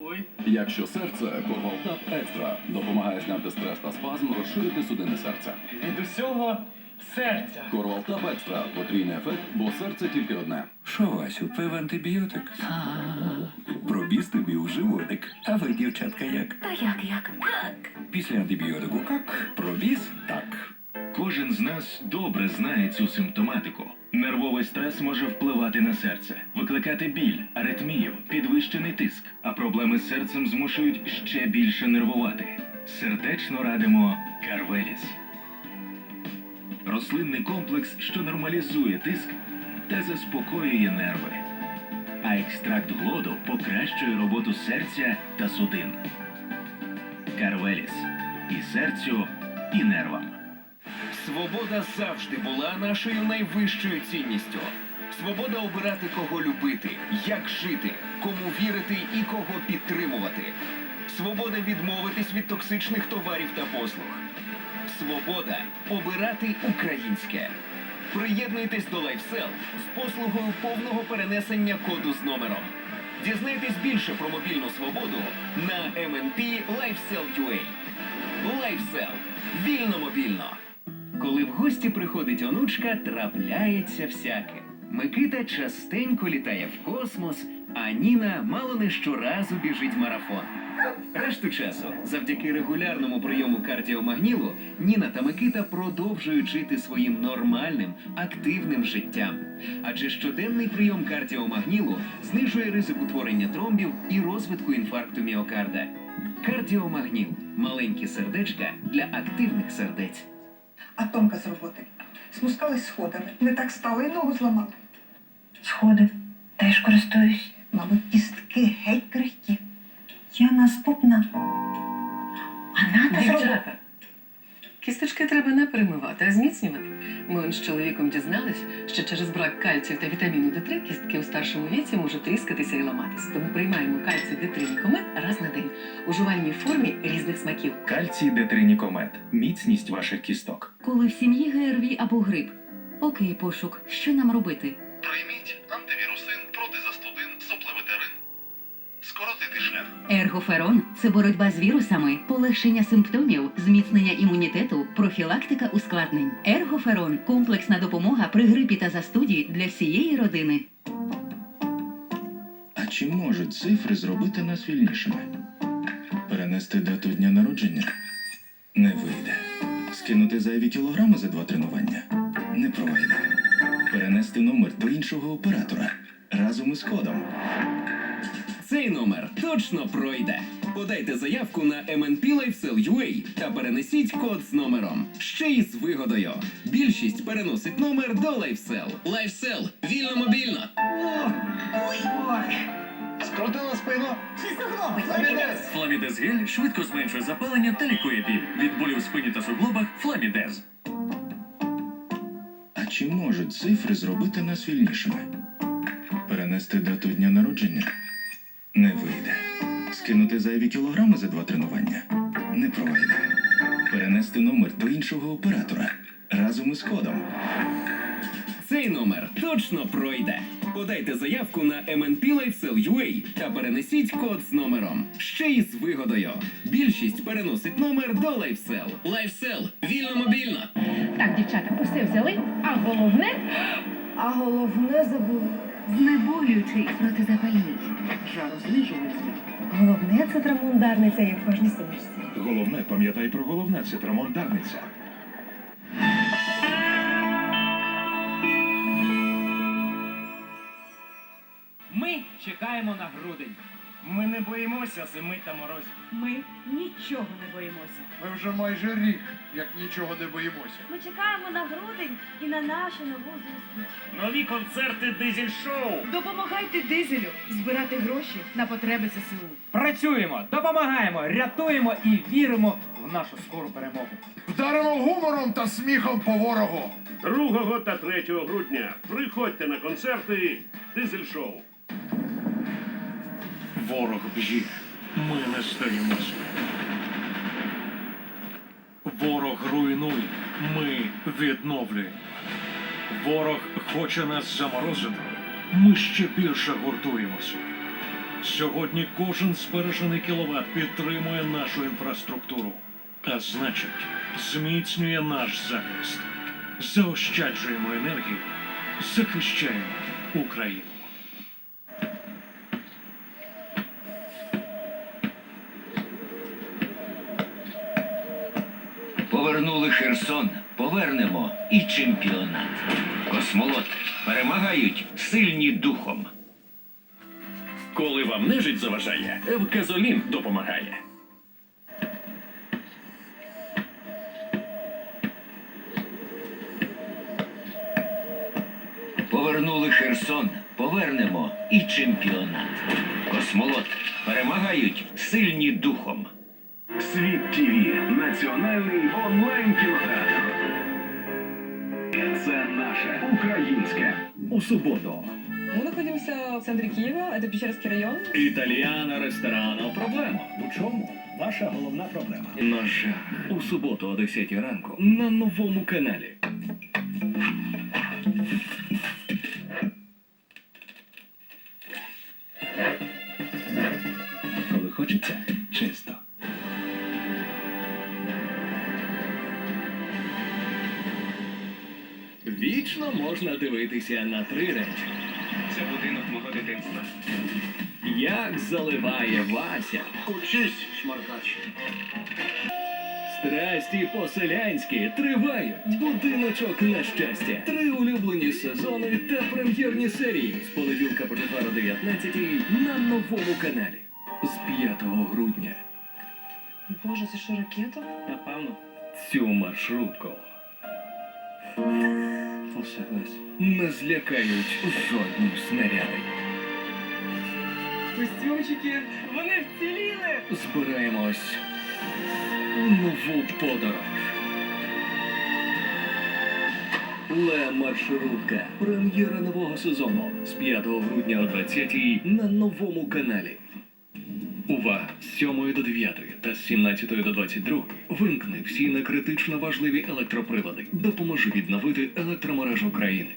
Ой, Якщо серце, Корвалтап Екстра допомагає зняти стрес та спазм, розширити судини серця. від усього серця. Корвалтап Екстра потрійний ефект, бо серце тільки одне. Що, Васю, пив антибіотик? Пробіз тобі у животик. А ви, дівчатка, як? Та як як? Как? Після антибіотику как? Пробіз так. Кожен з нас добре знає цю симптоматику. Нервовий стрес може впливати на серце, викликати біль, аритмію, підвищений тиск, проблеми з серцем змушують ще більше нервувати. Сердечно радимо Карвеліс. Рослинний комплекс, що нормалізує тиск та заспокоює нерви. А екстракт глоду покращує роботу серця та судин. Карвеліс і серцю, і нервам. Свобода завжди була нашою найвищою цінністю. Свобода обирати, кого любити, як жити, кому вірити і кого підтримувати. Свобода відмовитись від токсичних товарів та послуг. Свобода обирати українське. Приєднуйтесь до LifeSell з послугою повного перенесення коду з номером. Дізнайтесь більше про мобільну свободу на MNP LifeSell UA. LifeSell. Вільно мобільно. Коли в гості приходить онучка, трапляється всяке. Микита частенько літає в космос, а Ніна мало не щоразу біжить марафон. Решту часу, завдяки регулярному прийому кардіомагнілу, Ніна та Микита продовжують жити своїм нормальним, активним життям. Адже щоденний прийом кардіомагнілу знижує ризик утворення тромбів і розвитку інфаркту міокарда. Кардіомагніл маленькі сердечка для активних сердець. А Томка з роботи спускалась сходами. Не так стало і ногу зламали. Сходи. Теж користуюсь. Мабуть, кістки геть крихкі. Я наступна. А надо зробити. Кісточки треба не перемивати, а зміцнювати. Ми он з чоловіком дізнались, що через брак кальцію та вітаміну Д3 кістки у старшому віці можуть тріскатися і ламатись. Тому приймаємо кальцій Д3 Нікомет раз на день у жувальній формі різних смаків. Кальцій Детринікомет. Міцність ваших кісток. Коли в сім'ї ГРВІ або грип. Окей, пошук. Що нам робити? Прийміть антивірусин, протизастудин, соплеветерин. Скоротити шлях. Ергоферон це боротьба з вірусами, полегшення симптомів, зміцнення імунітету, профілактика ускладнень. Ергоферон комплексна допомога при грипі та застуді для всієї родини. А чи можуть цифри зробити нас вільнішими? Перенести дату дня народження? Не вийде. Скинути зайві кілограми за два тренування? Не пройде. Перенести номер до іншого оператора разом із кодом. Цей номер точно пройде. Подайте заявку на MNP LifeSell UA та перенесіть код з номером. Ще й з вигодою. Більшість переносить номер до LifeSell. LifeSell. Вільно мобільно. Скрутила спину. Чи суглоби? Фламідез гель швидко зменшує запалення та лікує біль. Від болю в спині та суглобах Фламідез. А чи можуть цифри зробити нас вільнішими? Перенести дату дня народження? Не вийде. Скинути зайві кілограми за два тренування? Не пройде. Перенести номер до іншого оператора разом із кодом. Цей номер точно пройде. Подайте заявку на MNP LifeSell UA та перенесіть код з номером. Ще й з вигодою. Більшість переносить номер до LifeSell. LifeSell. Вільно мобільно. Так, дівчата, усе взяли, а головне. А головне забули. Знеболюючий протизапальний. Жарознижувальний. Головне це трамундарниця, як в кожній сумішці. Головне, пам'ятай про головне, це трамондарниця. Ми чекаємо на грудень. Ми не боїмося зими та морозів. Ми нічого не боїмося. Ми вже майже рік, як нічого не боїмося. Ми чекаємо на грудень і на нашу нову зустріч. Нові концерти дизель шоу. Допомагайте дизелю збирати гроші на потреби ЗСУ. Працюємо, допомагаємо, рятуємо і віримо в нашу скору перемогу. Вдаримо гумором та сміхом по ворогу. 2 та 3 грудня приходьте на концерти Дизель Шоу. Ворог б'є. Ми не стаємося. Ворог руйнує. Ми відновлюємо. Ворог хоче нас заморозити. Ми ще більше гуртуємося. Сьогодні кожен збережений кіловат підтримує нашу інфраструктуру, а значить, зміцнює наш захист. Заощаджуємо енергію, захищаємо Україну. Повернули Херсон, повернемо і чемпіонат. Космолот перемагають сильні духом. Коли вам нежить заважає, Евказолін допомагає. Повернули Херсон, повернемо і чемпіонат. Космолот перемагають сильні духом. Світ ТВ – національний онлайн кінотеатр. Це наше українське у суботу. Мы находимся в центре Киева, это Печерский район. Італіана ресторану. Проблема. У чому? Ваша головна проблема. На жаль, у суботу о 10 ранку на новому каналі. Вічно можна дивитися на три речі. Це будинок мого дитинства. Як заливає Вася. Учись, шмаркач. Страсті по-селянськи тривають. Будиночок на щастя. Три улюблені сезони та прем'єрні серії з понеділка по четвер 19 на новому каналі. З 5 грудня. Боже, це що, ракета? Напевно, цю маршрутку. Не злякають жодні снаряди. Костюмчики, вони вціліли! Збираємось у нову подорож. Ле маршрутка. Прем'єра нового сезону з 5 грудня о 20 на новому каналі. Увага! З 7 до 9 та з 17 до 22 вимкни всі некритично важливі електроприлади. Допоможи відновити електромережу країни.